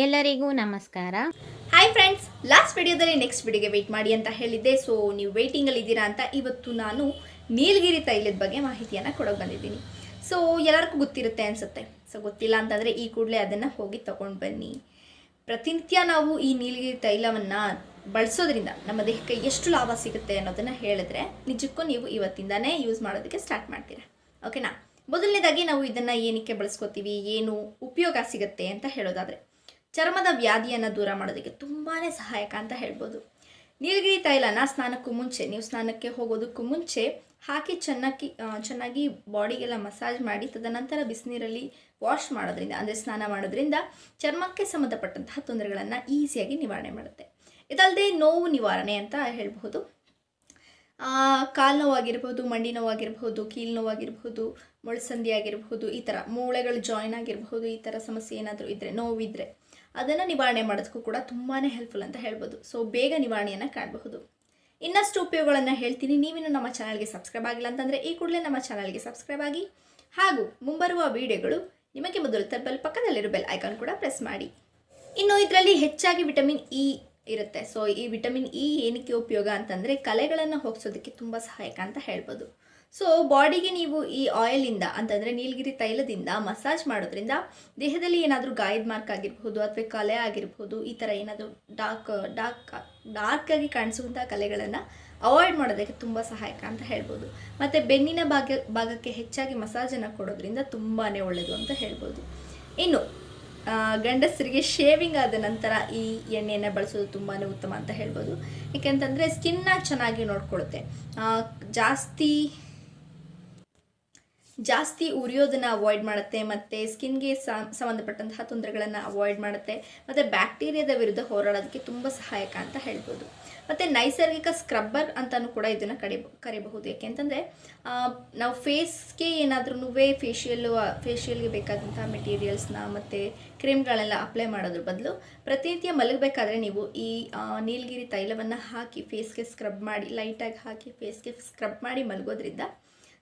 ಎಲ್ಲರಿಗೂ ನಮಸ್ಕಾರ. Hi friends last ವಿಡಿಯೋದಲ್ಲಿ ನೆಕ್ಸ್ಟ್ ವಿಡಿಯೋಗೆ ವೆಯ್ಟ್ ಮಾಡಿ ಅಂತ ಹೇಳಿದ್ದೆ. ಸೊ ನೀವು ವೇಟಿಂಗಲ್ಲಿ ಇದ್ದೀರಾ ಅಂತ ಇವತ್ತು ನಾನು ನೀಲಗಿರಿ ತೈಲದ ಬಗ್ಗೆ ಮಾಹಿತಿಯನ್ನು ಕೊಡೋಕೆ ಬಂದಿದ್ದೀನಿ. ಸೊ ಎಲ್ಲರಿಗೂ ಗೊತ್ತಿರುತ್ತೆ ಅನಿಸುತ್ತೆ. ಸೊ ಗೊತ್ತಿಲ್ಲ ಅಂತಂದರೆ ಈ ಕೂಡಲೇ ಅದನ್ನು ಹೋಗಿ ತಗೊಂಡು ಬನ್ನಿ. ಪ್ರತಿನಿತ್ಯ ನಾವು ಈ ನೀಲಗಿರಿ ತೈಲವನ್ನು ಬಳಸೋದ್ರಿಂದ ನಮ್ಮ ದೇಹಕ್ಕೆ ಎಷ್ಟು ಲಾಭ ಸಿಗುತ್ತೆ ಅನ್ನೋದನ್ನು ಹೇಳಿದ್ರೆ ನಿಜಕ್ಕೂ ನೀವು ಇವತ್ತಿಂದಾನೇ ಯೂಸ್ ಮಾಡೋದಕ್ಕೆ ಸ್ಟಾರ್ಟ್ ಮಾಡ್ತೀರಾ. ಓಕೆನಾ ಮೊದಲನೇದಾಗಿ ನಾವು ಇದನ್ನು ಏನಕ್ಕೆ ಬಳಸ್ಕೋತೀವಿ, ಏನು ಉಪಯೋಗ ಸಿಗುತ್ತೆ ಅಂತ ಹೇಳೋದಾದರೆ ಚರ್ಮದ ವ್ಯಾಧಿಯನ್ನು ದೂರ ಮಾಡೋದಕ್ಕೆ ತುಂಬಾ ಸಹಾಯಕ ಅಂತ ಹೇಳ್ಬೋದು. ನೀಲಗಿರಿ ತೈಲನ ಸ್ನಾನಕ್ಕೂ ಮುಂಚೆ, ನೀವು ಸ್ನಾನಕ್ಕೆ ಹೋಗೋದಕ್ಕೂ ಮುಂಚೆ ಹಾಕಿ ಚೆನ್ನಾಗಿ ಚೆನ್ನಾಗಿ ಬಾಡಿಗೆಲ್ಲ ಮಸಾಜ್ ಮಾಡಿ, ತದನಂತರ ಬಿಸಿನೀರಲ್ಲಿ ವಾಶ್ ಮಾಡೋದ್ರಿಂದ, ಅಂದರೆ ಸ್ನಾನ ಮಾಡೋದ್ರಿಂದ ಚರ್ಮಕ್ಕೆ ಸಂಬಂಧಪಟ್ಟಂತಹ ತೊಂದರೆಗಳನ್ನು ಈಸಿಯಾಗಿ ನಿವಾರಣೆ ಮಾಡುತ್ತೆ. ಇದಲ್ಲದೆ ನೋವು ನಿವಾರಣೆ ಅಂತ ಹೇಳಬಹುದು. ಕಾಲು ನೋವಾಗಿರ್ಬೋದು ಮಂಡಿ ನೋವಾಗಿರ್ಬೋದು ಕೀಲು ನೋವಾಗಿರ್ಬೋದು ಮೊಳಸಂದಿ ಆಗಿರ್ಬೋದು ಈ ಥರ ಮೂಳೆಗಳು ಜಾಯಿನ್ ಆಗಿರ್ಬೋದು ಈ ಥರ ಸಮಸ್ಯೆ ಏನಾದರೂ ಇದ್ದರೆ ನೋವಿದ್ರೆ. ಅದನ್ನು ನಿವಾರಣೆ ಮಾಡೋದಕ್ಕೂ ಕೂಡ ತುಂಬಾ ಹೆಲ್ಪ್ಫುಲ್ ಅಂತ ಹೇಳ್ಬೋದು. ಸೊ ಬೇಗ ನಿವಾರಣೆಯನ್ನು ಕಾಣಬಹುದು. ಇನ್ನಷ್ಟು ಉಪಯೋಗಗಳನ್ನು ಹೇಳ್ತೀನಿ. ನೀವಿನ್ನು ನಮ್ಮ ಚಾನಲ್ಗೆ ಸಬ್ಸ್ಕ್ರೈಬ್ ಆಗಿಲ್ಲ ಅಂತಂದರೆ ಈ ಕೂಡಲೇ ನಮ್ಮ ಚಾನಲ್ಗೆ ಸಬ್ಸ್ಕ್ರೈಬ್ ಆಗಿ. ಹಾಗೂ ಮುಂಬರುವ ವಿಡಿಯೋಗಳು ನಿಮಗೆ ಮೊದಲು ತಲುಪಲು ಪಕ್ಕದಲ್ಲಿರೋ ಬೆಲ್ ಐಕಾನ್ ಕೂಡ ಪ್ರೆಸ್ ಮಾಡಿ. ಇನ್ನು ಇದರಲ್ಲಿ ಹೆಚ್ಚಾಗಿ ವಿಟಮಿನ್ ಇ ಇರುತ್ತೆ. ಸೊ ಈ ವಿಟಮಿನ್ ಇ ಏನಕ್ಕೆ ಉಪಯೋಗ ಅಂತಂದರೆ ಕಲೆಗಳನ್ನು ಹೋಗಿಸೋದಕ್ಕೆ ತುಂಬ ಸಹಾಯಕ ಅಂತ ಹೇಳ್ಬೋದು. ಸೊ ಬಾಡಿಗೆ ನೀವು ಈ ಆಯಿಲಿಂದ ಅಂತಂದರೆ ನೀಲಗಿರಿ ತೈಲದಿಂದ ಮಸಾಜ್ ಮಾಡೋದ್ರಿಂದ ದೇಹದಲ್ಲಿ ಏನಾದರೂ ಗಾಯದ ಮಾರ್ಕ್ ಆಗಿರ್ಬೋದು ಅಥವಾ ಕಲೆ ಆಗಿರ್ಬೋದು ಈ ಥರ ಏನಾದರೂ ಡಾರ್ಕ್ ಡಾರ್ಕ್ ಡಾರ್ಕ್ ಆಗಿ ಕಾಣಿಸುವಂಥ ಕಲೆಗಳನ್ನು ಅವಾಯ್ಡ್ ಮಾಡೋದಕ್ಕೆ ತುಂಬ ಸಹಾಯಕ ಅಂತ ಹೇಳ್ಬೋದು. ಮತ್ತು ಬೆನ್ನಿನ ಭಾಗ, ಭಾಗಕ್ಕೆ ಹೆಚ್ಚಾಗಿ ಮಸಾಜನ್ನು ಕೊಡೋದ್ರಿಂದ ತುಂಬಾ ಒಳ್ಳೆಯದು ಅಂತ ಹೇಳ್ಬೋದು. ಇನ್ನು ಗಂಡಸರಿಗೆ ಶೇವಿಂಗ್ ಆದ ನಂತರ ಈ ಎಣ್ಣೆಯನ್ನು ಬಳಸೋದು ತುಂಬಾ ಉತ್ತಮ ಅಂತ ಹೇಳ್ಬೋದು. ಏಕೆಂತಂದರೆ ಸ್ಕಿನ್ನ ಚೆನ್ನಾಗಿ ನೋಡ್ಕೊಳ್ಳುತ್ತೆ ಜಾಸ್ತಿ ಜಾಸ್ತಿ ಉರಿಯೋದನ್ನು ಅವಾಯ್ಡ್ ಮಾಡುತ್ತೆ, ಮತ್ತು ಸ್ಕಿನ್ಗೆ ಸಂಬಂಧಪಟ್ಟಂತಹ ತೊಂದರೆಗಳನ್ನು ಅವಾಯ್ಡ್ ಮಾಡುತ್ತೆ, ಮತ್ತು ಬ್ಯಾಕ್ಟೀರಿಯಾದ ವಿರುದ್ಧ ಹೋರಾಡೋದಕ್ಕೆ ತುಂಬ ಸಹಾಯಕ ಅಂತ ಹೇಳ್ಬೋದು. ಮತ್ತು ನೈಸರ್ಗಿಕ ಸ್ಕ್ರಬ್ಬರ್ ಅಂತಲೂ ಕೂಡ ಇದನ್ನು ಕಡಿ, ಕರಿಬಹುದು. ಯಾಕೆಂತಂದರೆ ನಾವು ಫೇಸ್ಗೆ ಏನಾದ್ರೂ ಫೇಶಿಯಲ್ಲು ಫೇಶಿಯಲ್ಗೆ ಬೇಕಾದಂತಹ ಮೆಟೀರಿಯಲ್ಸ್ನ ಮತ್ತು ಕ್ರೀಮ್ಗಳೆಲ್ಲ ಅಪ್ಲೈ ಮಾಡೋದ್ರ ಬದಲು ಪ್ರತಿನಿತ್ಯ ಮಲಗಬೇಕಾದ್ರೆ ನೀವು ಈ ನೀಲಗಿರಿ ತೈಲವನ್ನು ಹಾಕಿ, ಫೇಸ್ಗೆ ಸ್ಕ್ರಬ್ ಮಾಡಿ, ಲೈಟಾಗಿ ಹಾಕಿ, ಫೇಸ್ಗೆ ಸ್ಕ್ರಬ್ ಮಾಡಿ ಮಲಗೋದ್ರಿಂದ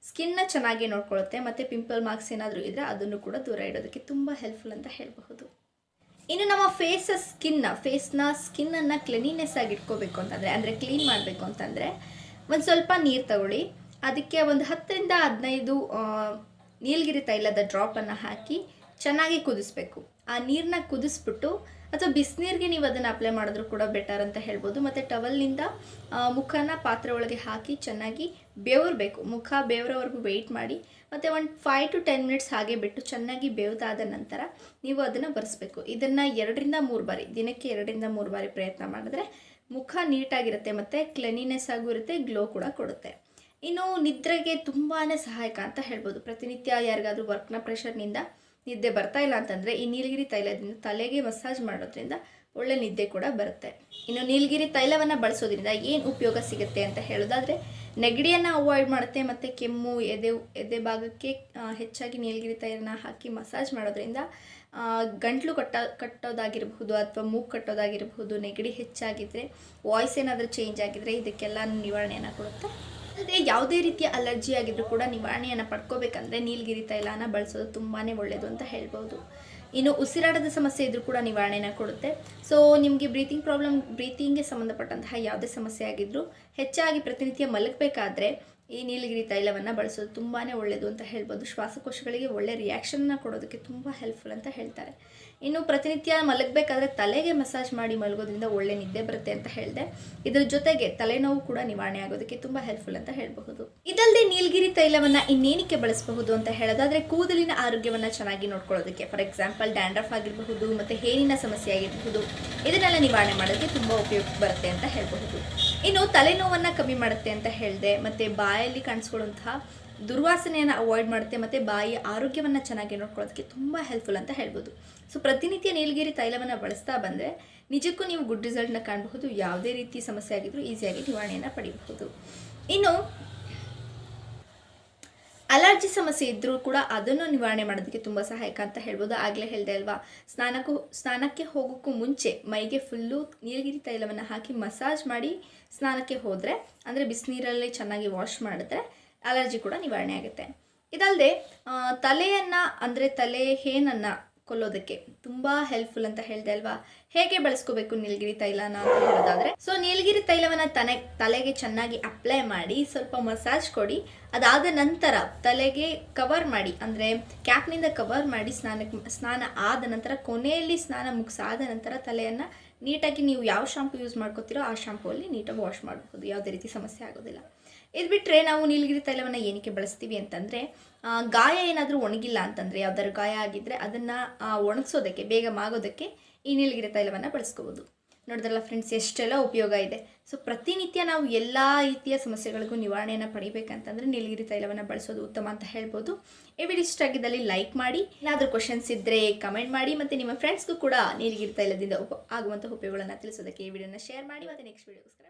ಸ್ಕಿನ್ನ ಚೆನ್ನಾಗಿ ನೋಡ್ಕೊಳ್ಳುತ್ತೆ ಮತ್ತು ಪಿಂಪಲ್ ಮಾರ್ಕ್ಸ್ ಏನಾದರೂ ಇದ್ದರೆ ಅದನ್ನು ಕೂಡ ದೂರ ಇಡೋದಕ್ಕೆ ತುಂಬ ಹೆಲ್ಪ್ಫುಲ್ ಅಂತ ಹೇಳಬಹುದು. ಇನ್ನು ನಮ್ಮ ಫೇಸ್ ಸ್ಕಿನ್ನ ಫೇಸ್ನ ಸ್ಕಿನ್ನನ್ನು ಕ್ಲೀನಿನೆಸ್ ಆಗಿ ಇಟ್ಕೋಬೇಕು ಅಂತಂದರೆ, ಅಂದರೆ ಕ್ಲೀನ್ ಮಾಡಬೇಕು ಅಂತಂದರೆ, ಒಂದು ಸ್ವಲ್ಪ ನೀರು ತಗೊಳ್ಳಿ. ಅದಕ್ಕೆ ಒಂದು ಹತ್ತರಿಂದ ಹದಿನೈದು ನೀಲಗಿರಿ ತೈಲದ ಡ್ರಾಪನ್ನು ಹಾಕಿ ಚೆನ್ನಾಗಿ ಕುದಿಸ್ಬೇಕು. ಆ ನೀರನ್ನ ಕುದಿಸ್ಬಿಟ್ಟು ಅಥವಾ ಬಿಸಿನೀರಿಗೆ ನೀವು ಅದನ್ನು ಅಪ್ಲೈ ಮಾಡಿದ್ರು ಕೂಡ ಬೆಟರ್ ಅಂತ ಹೇಳ್ಬೋದು. ಮತ್ತು ಟವಲ್ನಿಂದ ಮುಖನ ಪಾತ್ರೆ ಒಳಗೆ ಹಾಕಿ ಚೆನ್ನಾಗಿ ಬೇವರಬೇಕು. ಮುಖ ಬೇವರವರೆಗೂ ವೆಯ್ಟ್ ಮಾಡಿ. ಮತ್ತು ಒಂದು ಫೈವ್ ಟು ಟೆನ್ ಮಿನಿಟ್ಸ್ ಹಾಗೆ ಬಿಟ್ಟು ಚೆನ್ನಾಗಿ ಬೇವ್ದಾದ ನಂತರ ನೀವು ಅದನ್ನು ಬರೆಸ್ಬೇಕು. ಇದನ್ನು ಎರಡರಿಂದ ಮೂರು ಬಾರಿ, ದಿನಕ್ಕೆ ಎರಡರಿಂದ ಮೂರು ಬಾರಿ ಪ್ರಯತ್ನ ಮಾಡಿದ್ರೆ ಮುಖ ನೀಟಾಗಿರುತ್ತೆ ಮತ್ತು ಕ್ಲೆನಿನೆಸ್ ಆಗೂ ಇರುತ್ತೆ ಗ್ಲೋ ಕೂಡ ಕೊಡುತ್ತೆ. ಇನ್ನು ನಿದ್ರೆಗೆ ತುಂಬಾ ಸಹಾಯಕ ಅಂತ ಹೇಳ್ಬೋದು. ಪ್ರತಿನಿತ್ಯ ಯಾರಿಗಾದ್ರೂ ವರ್ಕ್ನ ಪ್ರೆಷರ್ನಿಂದ ನಿದ್ದೆ ಬರ್ತಾ ಇಲ್ಲ ಅಂತಂದರೆ ಈ ನೀಲಗಿರಿ ತೈಲದಿಂದ ತಲೆಗೆ ಮಸಾಜ್ ಮಾಡೋದ್ರಿಂದ ಒಳ್ಳೆ ನಿದ್ದೆ ಕೂಡ ಬರುತ್ತೆ. ಇನ್ನು ನೀಲಗಿರಿ ತೈಲವನ್ನು ಬಳಸೋದ್ರಿಂದ ಏನು ಉಪಯೋಗ ಸಿಗುತ್ತೆ ಅಂತ ಹೇಳೋದಾದರೆ, ನೆಗಡಿಯನ್ನು ಅವಾಯ್ಡ್ ಮಾಡುತ್ತೆ ಮತ್ತು ಕೆಮ್ಮು, ಎದೆ ಎದೆ ಭಾಗಕ್ಕೆ ಹೆಚ್ಚಾಗಿ ನೀಲಗಿರಿ ತೈಲನ ಹಾಕಿ ಮಸಾಜ್ ಮಾಡೋದ್ರಿಂದ ಗಂಟ್ಲು ಕಟ್ಟ, ಕಟ್ಟೋದಾಗಿರಬಹುದು ಅಥವಾ ಮೂಗು ಕಟ್ಟೋದಾಗಿರಬಹುದು, ನೆಗಡಿ ಹೆಚ್ಚಾಗಿದ್ದರೆ ವಾಯ್ಸ್ ಏನಾದರೂ ಚೇಂಜ್ ಆಗಿದ್ರೆ ಇದಕ್ಕೆಲ್ಲ ನಿವಾರಣೆಯನ್ನು ಕೊಡುತ್ತೆ. ಅಲ್ಲದೆ ಯಾವುದೇ ರೀತಿಯ ಅಲರ್ಜಿ ಆಗಿದ್ರೂ ಕೂಡ ನಿವಾರಣೆಯನ್ನು ಪಡ್ಕೋಬೇಕಂದ್ರೆ ನೀಲಗಿರಿ ತೈಲನ ಬಳಸೋದು ತುಂಬಾ ಒಳ್ಳೆಯದು ಅಂತ ಹೇಳ್ಬೋದು. ಇನ್ನು ಉಸಿರಾಟದ ಸಮಸ್ಯೆ ಇದ್ರೂ ಕೂಡ ನಿವಾರಣೆನ ಕೊಡುತ್ತೆ. ಸೊ ನಿಮಗೆ ಬ್ರೀತಿಂಗ್ ಪ್ರಾಬ್ಲಮ್ ಬ್ರೀತಿಂಗ್ಗೆ ಸಂಬಂಧಪಟ್ಟಂತಹ ಯಾವುದೇ ಸಮಸ್ಯೆ ಆಗಿದ್ರೂ ಹೆಚ್ಚಾಗಿ ಪ್ರತಿನಿತ್ಯ ಮಲಗಬೇಕಾದ್ರೆ ಈ ನೀಲಗಿರಿ ತೈಲವನ್ನು ಬಳಸೋದು ತುಂಬಾ ಒಳ್ಳೆಯದು ಅಂತ ಹೇಳ್ಬೋದು. ಶ್ವಾಸಕೋಶಗಳಿಗೆ ಒಳ್ಳೆ ರಿಯಾಕ್ಷನ್ನ ಕೊಡೋದಕ್ಕೆ ತುಂಬ ಹೆಲ್ಪ್ಫುಲ್ ಅಂತ ಹೇಳ್ತಾರೆ. ಇನ್ನು ಪ್ರತಿನಿತ್ಯ ಮಲಗಬೇಕಾದ್ರೆ ತಲೆಗೆ ಮಸಾಜ್ ಮಾಡಿ ಮಲಗೋದ್ರಿಂದ ಒಳ್ಳೆ ನಿದ್ದೆ ಬರುತ್ತೆ ಅಂತ ಹೇಳಿದೆ. ಇದ್ರ ಜೊತೆಗೆ ತಲೆನೋವು ಕೂಡ ನಿವಾರಣೆ ಆಗೋದಕ್ಕೆ ತುಂಬ ಹೆಲ್ಪ್ಫುಲ್ ಅಂತ ಹೇಳಬಹುದು. ಇದಲ್ಲದೆ ನೀಲಗಿರಿ ತೈಲವನ್ನು ಇನ್ನೇನಕ್ಕೆ ಬಳಸಬಹುದು ಅಂತ ಹೇಳೋದಾದ್ರೆ ಕೂದಲಿನ ಆರೋಗ್ಯವನ್ನು ಚೆನ್ನಾಗಿ ನೋಡ್ಕೊಳ್ಳೋದಕ್ಕೆ. ಫಾರ್ ಎಕ್ಸಾಂಪಲ್ ಡ್ಯಾಂಡ್ರಫ್ ಆಗಿರಬಹುದು, ಮತ್ತು ಹೇರಿನ ಸಮಸ್ಯೆ ಆಗಿರಬಹುದು. ಇದನ್ನೆಲ್ಲ ನಿವಾರಣೆ ಮಾಡೋದಕ್ಕೆ ತುಂಬ ಉಪಯುಕ್ತ ಬರುತ್ತೆ ಅಂತ ಹೇಳಬಹುದು. ಇನ್ನು ತಲೆನೋವನ್ನು ಕಮ್ಮಿ ಮಾಡುತ್ತೆ ಅಂತ ಹೇಳಿದೆ, ಮತ್ತು ಬಾಯಲ್ಲಿ ಕಾಣಿಸ್ಕೊಳ್ಳುವಂತಹ ದುರ್ವಾಸನೆಯನ್ನು ಅವಾಯ್ಡ್ ಮಾಡುತ್ತೆ, ಮತ್ತು ಬಾಯಿ ಆರೋಗ್ಯವನ್ನು ಚೆನ್ನಾಗಿ ನೋಡ್ಕೊಳ್ಳೋದಕ್ಕೆ ತುಂಬ ಹೆಲ್ಪ್ಫುಲ್ ಅಂತ ಹೇಳ್ಬೋದು. ಸೊ ಪ್ರತಿನಿತ್ಯ ನೀಲಗಿರಿ ತೈಲವನ್ನು ಬಳಸ್ತಾ ಬಂದರೆ ನಿಜಕ್ಕೂ ನೀವು ಗುಡ್ ರಿಸಲ್ಟ್ನ ಕಾಣಬಹುದು, ಯಾವುದೇ ರೀತಿ ಸಮಸ್ಯೆ ಆಗಿದ್ರೂ ಈಸಿಯಾಗಿ ನಿವಾರಣೆಯನ್ನು ಪಡೆಯಬಹುದು ಇನ್ನು ಅಲರ್ಜಿ ಸಮಸ್ಯೆ ಇದ್ದರೂ ಕೂಡ ಅದನ್ನು ನಿವಾರಣೆ ಮಾಡೋದಕ್ಕೆ ತುಂಬ ಸಹಾಯಕ ಅಂತ ಹೇಳ್ಬೋದು. ಆಗಲೇ ಹೇಳಿದೆ ಅಲ್ವಾ? ಸ್ನಾನಕ್ಕೂ, ಸ್ನಾನಕ್ಕೆ ಹೋಗೋಕ್ಕೂ ಮುಂಚೆ ಮೈಗೆ ಫುಲ್ಲು ನೀಲಗಿರಿ ತೈಲವನ್ನು ಹಾಕಿ ಮಸಾಜ್ ಮಾಡಿ ಸ್ನಾನಕ್ಕೆ ಹೋದರೆ, ಅಂದರೆ ಬಿಸಿನೀರಲ್ಲಿ ಚೆನ್ನಾಗಿ ವಾಶ್ ಮಾಡಿದ್ರೆ ಅಲರ್ಜಿ ಕೂಡ ನಿವಾರಣೆ ಆಗುತ್ತೆ. ಇದಲ್ಲದೆ ತಲೆಯನ್ನು, ಅಂದರೆ ತಲೆ, ಹೇನನ್ನು ಕೊಲ್ಲೋದಕ್ಕೆ ತುಂಬಾ ಹೆಲ್ಪ್ಫುಲ್ ಅಂತ ಹೇಳ್ದೆ ಅಲ್ವಾ? ಹೇಗೆ ಬಳಸ್ಕೋಬೇಕು ನೀಲಗಿರಿ ತೈಲನ ಅಂತ ಹೇಳೋದಾದ್ರೆ? ಸೊ ನೀಲಗಿರಿ ತೈಲವನ್ನ ತಲೆ ತಲೆಗೆ ಚೆನ್ನಾಗಿ ಅಪ್ಲೈ ಮಾಡಿ ಸ್ವಲ್ಪ ಮಸಾಜ್ ಕೊಡಿ. ಅದಾದ ನಂತರ ತಲೆಗೆ ಕವರ್ ಮಾಡಿ, ಅಂದರೆ ಕ್ಯಾಪ್ನಿಂದ ಕವರ್ ಮಾಡಿ ಸ್ನಾನಕ್ಕೆ ಸ್ನಾನ ಆದ ನಂತರ ಕೊನೆಯಲ್ಲಿ ಸ್ನಾನ ಮುಗಿಸಾದ ನಂತರ ತಲೆಯನ್ನ ನೀಟಾಗಿ ನೀವು ಯಾವ ಶಾಂಪು ಯೂಸ್ ಮಾಡ್ಕೋತೀರೋ ಆ ಶಾಂಪುವಲ್ಲಿ ನೀಟಾಗಿ ವಾಶ್ ಮಾಡಬಹುದು ಯಾವುದೇ ರೀತಿ ಸಮಸ್ಯೆ ಆಗೋದಿಲ್ಲ. ಇದು ಬಿಟ್ಟರೆ ನಾವು ನೀಲಗಿರಿ ತೈಲವನ್ನು ಏನಕ್ಕೆ ಬಳಸ್ತೀವಿ ಅಂತಂದರೆ ಗಾಯ ಏನಾದರೂ ಒಣಗಿಲ್ಲ ಅಂತಂದರೆ ಯಾವ್ದಾದ್ರು ಗಾಯ ಆಗಿದ್ದರೆ ಅದನ್ನು ಒಣಗಿಸೋದಕ್ಕೆ, ಬೇಗ ಮಾಗೋದಕ್ಕೆ ಈ ನೀಲಗಿರಿ ತೈಲವನ್ನು ಬಳಸ್ಕೋಬೋದು. ನೋಡಿದ್ರಲ್ಲ ಫ್ರೆಂಡ್ಸ್ ಎಷ್ಟೆಲ್ಲ ಉಪಯೋಗ ಇದೆ. ಸೊ ಪ್ರತಿನಿತ್ಯ ನಾವು ಎಲ್ಲ ರೀತಿಯ ಸಮಸ್ಯೆಗಳಿಗೂ ನಿವಾರಣೆಯನ್ನು ಪಡಿಬೇಕಂತಂದರೆ ನೀಲಗಿರಿ ತೈಲವನ್ನು ಬಳಸೋದು ಉತ್ತಮ ಅಂತ ಹೇಳ್ಬೋದು. ಈ ವಿಡಿಯೋ ಇಷ್ಟ ಆಗಿದ್ದಲ್ಲಿ ಲೈಕ್ ಮಾಡಿ ಏನಾದರೂ ಕ್ವಶನ್ಸ್ ಇದ್ದರೆ ಕಮೆಂಟ್ ಮಾಡಿ, ಮತ್ತು ನಿಮ್ಮ ಫ್ರೆಂಡ್ಸ್ಗೂ ಕೂಡ ನೀಲಗಿರಿ ತೈಲದಿಂದ ಉಪ ಆಗುವಂಥ ಉಪಯೋಗಗಳನ್ನು ತಿಳಿಸೋದಕ್ಕೆ ಈ ವಿಡಿಯೋನ ಶೇರ್ ಮಾಡಿ. ಮತ್ತು ನೆಕ್ಸ್ಟ್ ವಿಡಿಯೋಗೋಸ್ಕರ